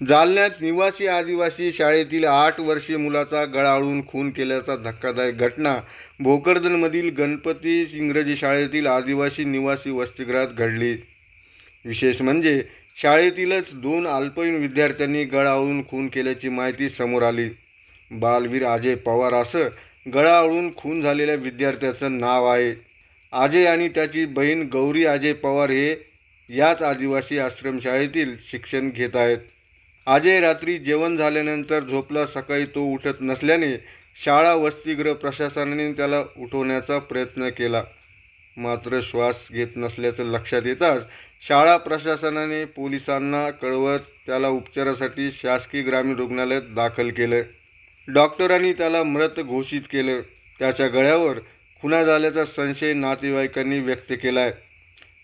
जालन्यात निवासी आदिवासी शाळेतील आठ वर्षीय मुलाचा गळाळून खून केल्याचा धक्कादायक घटना. भोकरदनमधील गणपती इंग्रजी शाळेतील आदिवासी निवासी वसतिगृहात घडली. विशेष म्हणजे शाळेतीलच दोन अल्पवयीन विद्यार्थ्यांनी गळाळून खून केल्याची माहिती समोर आली. बालवीर अजय पवार असं गळाळून खून झालेल्या विद्यार्थ्याचं नाव आहे. अजय आणि त्याची बहीण गौरी अजय पवार हे याच आदिवासी आश्रमशाळेतील शिक्षण घेत आहेत. अजय रात्री जेवण झाल्यानंतर झोपला सकाळी तो उठत नसल्याने शाळा वसतिगृह प्रशासनाने त्याला उठवण्याचा प्रयत्न केला. मात्र श्वास घेत नसल्याचं लक्षात येताच शाळा प्रशासनाने पोलिसांना कळवत त्याला उपचारासाठी शासकीय ग्रामीण रुग्णालयात दाखल केलं. डॉक्टरांनी त्याला मृत घोषित केलं. त्याच्या गळ्यावर खुना झाल्याचा संशय नातेवाईकांनी व्यक्त केला आहे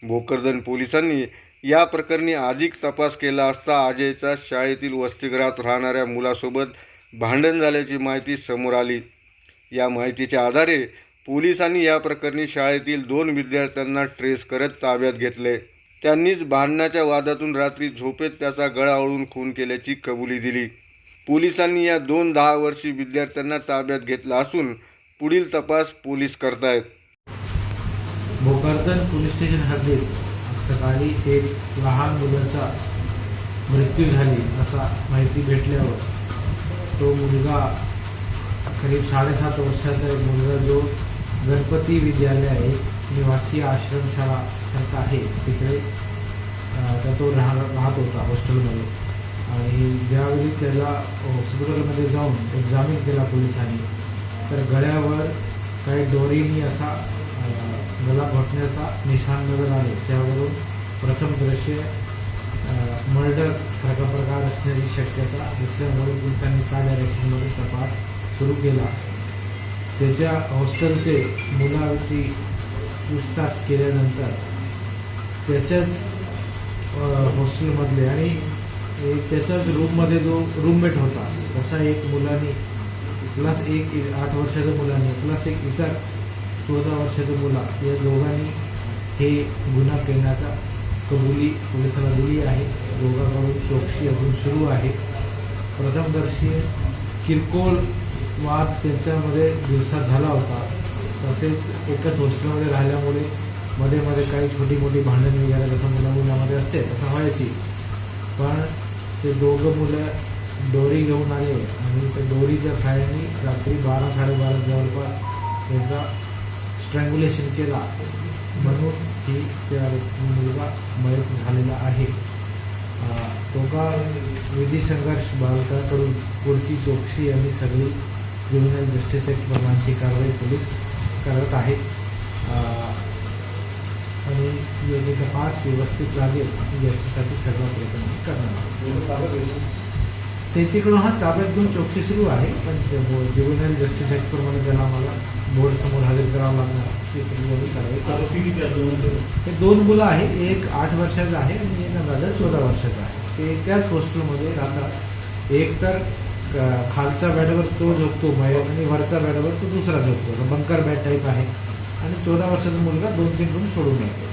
भोकरदन पोलिसांनी या प्रकरणी अधिक तपास केला असता अजयचा शाळेतील वसतिगृहात राहणाऱ्या मुलासोबत भांडण झाल्याची माहिती समोर आली. या माहितीच्या आधारे पोलिसांनी या प्रकरणी शाळेतील दोन विद्यार्थ्यांना ट्रेस करत ताब्यात घेतले. त्यांनीच भांडणाच्या वादातून रात्री झोपेत त्याचा गळा ओळून खून केल्याची कबुली दिली. पोलिसांनी या दोन दहा वर्षी विद्यार्थ्यांना ताब्यात घेतला असून पुढील तपास पोलीस करतायत. भोकरदन पोलीस स्टेशन हद्दीत सकाळी एक लहान मुलाचा मृत्यू झाली असा माहिती भेटल्यावर तो मुलगा करीब साडेसात वर्षाचा एक मुलगा जो गणपती विद्यालय आहे निवासी आश्रमशाळा करता आहे. तिकडे तर तो राह राहत होता हॉस्टेलमध्ये. आणि ज्यावेळी त्याला हॉस्पिटलमध्ये जाऊन एक्झामिन केला पोलिसांनी तर गळ्यावर काही दोरीनी असा गला घोटण्याचा निशाण नजर आले. त्यावरून प्रथम दृश्य मर्डर सारखा प्रकार असण्याची शक्यता दुसऱ्या असल्यामुळे पोलिसांनी त्या डायरेक्शनमध्ये तपास सुरू केला. त्याच्या हॉस्टेलचे मुलावरती पूछताछ केल्यानंतर त्याच्याच हॉस्टेलमधले आणि एक त्याच्याच रूममध्ये जो रूममेट होता तसा एक मुलाने प्लस एक आठ वर्षाच्या मुलाने प्लस एक इतर चौदा वर्षाच्या मुला. या दोघांनी हे गुन्हा करण्याचा कबुली पोलिसाला दिली आहे. दोघांकडून चौकशी अजून सुरू आहे. प्रथमदर्शी किरकोळ वाद त्यांच्यामध्ये दिवसा झाला होता. तसेच एकच हॉस्टेलमध्ये राहिल्यामुळे मध्ये मध्ये काही छोटी मोठी भांडण वगैरे जसं मुला मुलामध्ये असते तसं व्हायची. पण ते दोघं मुलं दोरी घेऊन आले आणि त्या दोरीच्या खायने रात्री बारा साडेबारा जवळपास त्याचा स्ट्रँग्युलेशन केला. म्हणून ही त्या मुलगा मयत झालेला आहे. दोघा विधी संघर्ष बालकाकडून पुढची चौकशी आणि सगळी क्रिमिनल जस्टिस ॲक्ट प्रमाणची कारवाई पोलीस करत आहेत आणि योग्य तपास व्यवस्थित लागेल याच्यासाठी सर्व प्रयत्न करणार आहोत. त्यांच्याकडून हा ताब्यात घेऊन चौकशी सुरू आहे. पण ज्युनियर जस्टिस ॲक्ट प्रमाणे त्याला आम्हाला बोर्ड समोर हजर करावं लागणार ती. हे दोन मुलं आहे एक आठ वर्षाचा आहे आणि एक अंदाजा चौदा वर्षाचा आहे. ते त्याच हॉस्टेलमध्ये राहतात. एक तर खालचा बॅडवर तो झोपतो मयत आणि वरचा बॅडवर तो दुसरा झोपतो. बंकर बॅड टाईप आहे. आणि चौदा वर्षाचा मुलगा दोन तीन रूम सोडून येतो.